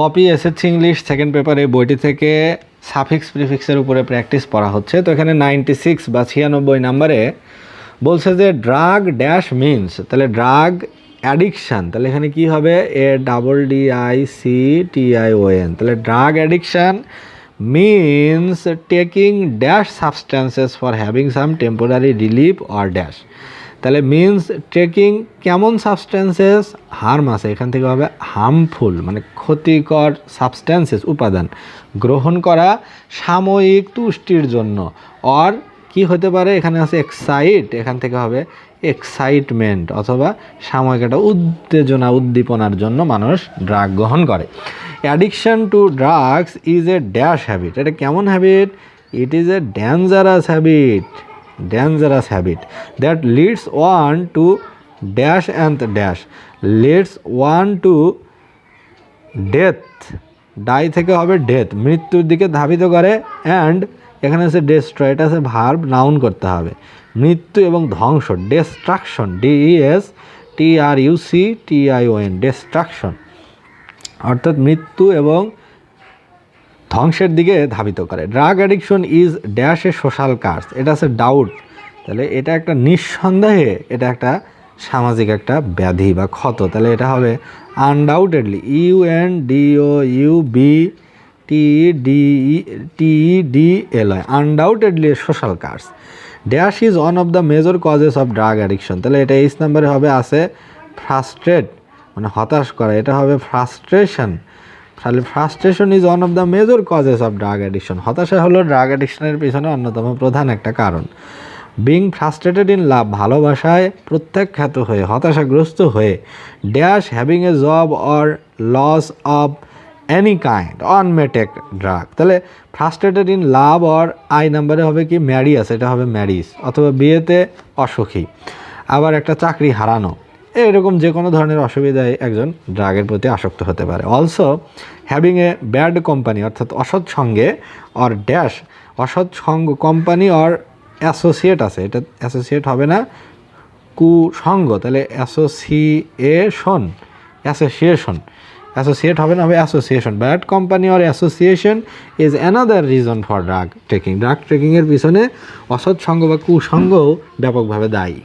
Copy SSC English second পেপারে বইটি থেকে সাফিক্স প্রিফিক্সের উপরে প্র্যাকটিস পড়া হচ্ছে। তো এখানে নাইনটি সিক্স বা ছিয়ানব্বই নাম্বারে বলছে যে ড্রাগ ড্যাশ মিনস তাহলে ড্রাগ অ্যাডিকশান তাহলে এখানে কি হবে? A double D I C T I O N তাহলে drug addiction means taking dash substances for having some temporary relief or dash তাহলে মিনস টেকিং কেমন সাবস্ট্যান্সেস হার্ম আছে। এখান থেকে হবে হার্মফুল মানে ক্ষতিকর সাবস্ট্যান্সেস উপাদান গ্রহণ করা সাময়িক তুষ্টির জন্য। অর কি হতে পারে? এখানে আছে এক্সাইট এখান থেকে হবে এক্সাইটমেন্ট অথবা সাময়িক একটা উত্তেজনা, উদ্দীপনার জন্য মানুষ ড্রাগ গ্রহণ করে। Addiction to drugs is a dash habit এটা কেমন habit it is a dangerous habit dangerous habit that leads one to dash and dash, leads one to death die থেকে হবে ডেথ মৃত্যুর দিকে ধাবিত করে অ্যান্ড এখানে আছে ডেস্ট্রয় এটা আছে ভার্ব নাউন করতে হবে, মৃত্যু এবং ধ্বংস destruction D E S T R U C T I O N destruction অর্থাৎ মৃত্যু এবং ধ্বংসের দিকে ধাবিত করে। Drug addiction is dash a social curse এটা আছে ডাউট তাহলে এটা একটা নিঃসন্দেহে এটা একটা সামাজিক একটা ব্যাধি বা ক্ষত। তাহলে এটা হবে undoubtedly U N D O U B T D T D L I undoubtedly social curse dash is one of the major causes of drug addiction তাহলে এটা এইচ নাম্বারে হবে, আছে ফ্রাস্ট্রেট মানে হতাশ করা। এটা হবে ফ্রাস্ট্রেশন তাহলে frustration is one of the major causes of drug addiction হতাশা হলো ড্রাগ অ্যাডিকশনের পিছনে অন্যতম প্রধান একটা কারণ। বিং ফ্রাস্ট্রেটেড ইন লাভ ভালোবাসায় প্রত্যাখ্যাত হয়ে, হতাশাগ্রস্ত হয়ে dash having a job or loss of any kind on মেটেক drug তাহলে frustrated in love or I নাম্বারে হবে কি? ম্যারিয়াস এটা হবে ম্যারিস অথবা বিয়েতে অসুখী। আবার একটা চাকরি হারানো। এরকম যে কোনো ধরনের অসুবিধায় একজন ড্রাগের প্রতি আসক্ত হতে পারে। Also having a bad company অর্থাৎ অসৎ সঙ্গে অর ড্যাশ অসৎ সঙ্গ কোম্পানি অর অ্যাসোসিয়েট আছে। এটা অ্যাসোসিয়েট হবে না, কুসঙ্গ। তাহলে অ্যাসোসিয়েশন অ্যাসোসিয়েশন অ্যাসোসিয়েট হবে না, হবে association bad company or association is another reason for drug trekking drug ট্রেকিংয়ের পিছনে অসৎ সঙ্গ বা কুসঙ্গও ব্যাপকভাবে দায়ী।